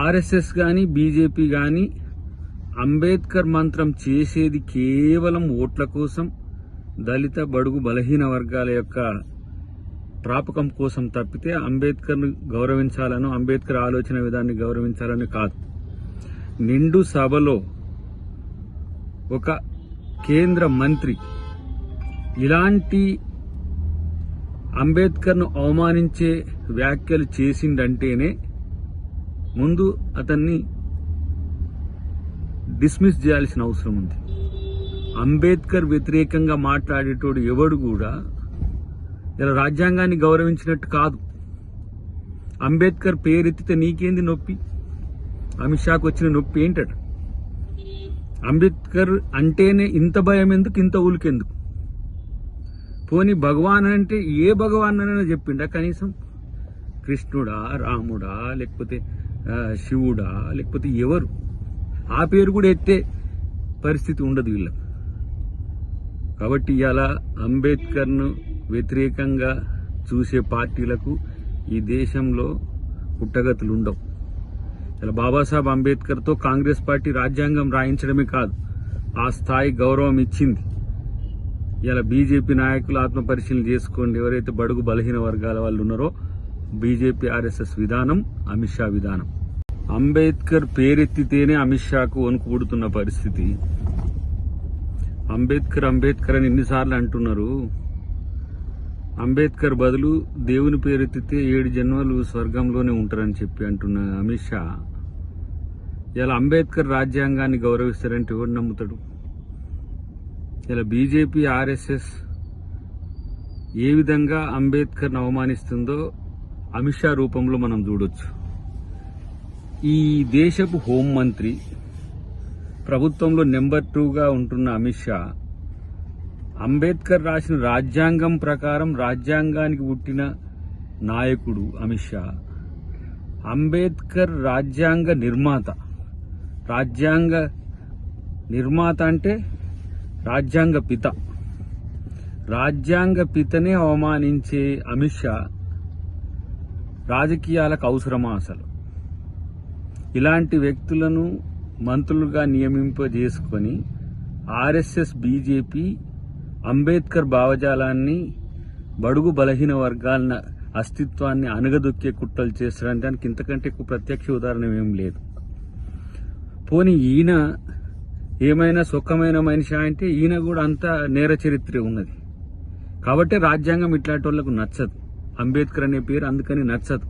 RSS కానీ BJP కానీ అంబేద్కర్ మంత్రం చేసేది కేవలం ఓట్ల కోసం దళిత బడుగు బలహీన వర్గాల యొక్క ప్రాపకం కోసం తప్పితే అంబేద్కర్ను గౌరవించాలను అంబేద్కర్ ఆలోచన విధాన్ని గౌరవించాలని కాదు. నిండు సభలో ఒక కేంద్ర మంత్రి ఇలాంటి అంబేద్కర్ను అవమానించే వ్యాఖ్యలు చేసిండంటేనే ముందు అతన్ని డిస్మిస్ చేయాల్సిన అవసరం ఉంది. అంబేద్కర్ వ్యతిరేకంగా మాట్లాడేటోడు ఎవడు కూడా ఇలా రాజ్యాంగాన్ని గౌరవించినట్టు కాదు. అంబేద్కర్ పేరెత్తితే నీకేంది నొప్పి? అమిత్ షాకు వచ్చిన నొప్పి ఏంటట? అంబేద్కర్ అంటేనే ఇంత భయం ఎందుకు ఇంత ఊలికెందుకు పోనీ భగవాన్ అంటే ఏ భగవాన్ అనైనా చెప్పిండా కనీసం? కృష్ణుడా రాముడా లేకపోతే శివుడా లేకపోతే ఎవరు? ఆ పేరు కూడా ఎత్తే పరిస్థితి ఉండదు వీళ్ళ కాబట్టి ఇలా అంబేద్కర్ను వ్యతిరేకంగా చూసే పార్టీలకు ఈ దేశంలో పుట్టగతులు ఉండవు. ఇలా బాబాసాహెబ్ అంబేద్కర్తో కాంగ్రెస్ పార్టీ రాజ్యాంగం రాయించడమే కాదు ఆ స్థాయి గౌరవం ఇచ్చింది. ఇలా బీజేపీ నాయకులు ఆత్మ పరిశీలన చేసుకోండి. ఎవరైతే బడుగు బలహీన వర్గాల వాళ్ళు ఉన్నారో బీజేపీ ఆర్ఎస్ఎస్ విధానం అమిత్ షా విధానం. అంబేద్కర్ పేరెత్తితేనే అమిత్ షాకు వణుకు పుడుతున్న పరిస్థితి. అంబేద్కర్ అంబేద్కర్ అని ఎన్నిసార్లు అంటున్నారు. అంబేద్కర్ బదులు దేవుని పేరెత్తితే ఏడు జన్మలు స్వర్గంలోనే ఉంటారని చెప్పి అంటున్న అమిత్ షా. ఇలా అంబేద్కర్ రాజ్యాంగాన్ని గౌరవిస్తారంటే ఎవరు నమ్ముతాడు? ఇలా బీజేపీ ఆర్ఎస్ఎస్ ఏ విధంగా అంబేద్కర్ను అవమానిస్తుందో అమిత్ షా రూపంలో మనం చూడొచ్చు. ఈ దేశపు హోంమంత్రి ప్రభుత్వంలో నెంబర్ టూగా ఉంటున్న అమిత్ షా అంబేద్కర్ రాసిన రాజ్యాంగం ప్రకారం రాజ్యాంగానికి పుట్టిన నాయకుడు అమిత్ షా. అంబేద్కర్ రాజ్యాంగ నిర్మాత. రాజ్యాంగ నిర్మాత అంటే రాజ్యాంగ పిత. రాజ్యాంగ పితనే అవమానించే అమిత్ షా రాజకీయాలకు అవసరమా అసలు? ఇలాంటి వ్యక్తులను మంత్రులుగా నియమింపజేసుకొని ఆర్ఎస్ఎస్ బీజేపీ అంబేద్కర్ భావజాలాన్ని బడుగు బలహీన వర్గాల అస్తిత్వాన్ని అనగదొక్కే కుట్రలు చేస్తారని దానికి ఇంతకంటే ఎక్కువ ప్రత్యక్ష ఉదాహరణ ఏం లేదు. పోనీ ఈయన ఏమైనా సుఖమైన మనిషి అంటే ఈయన కూడా అంత నేర చరిత్ర ఉన్నది. కాబట్టి రాజ్యాంగం ఇట్లాంటి వాళ్ళకు నచ్చదు. అంబేద్కర్ అనే పేరు అందుకని నచ్చదు.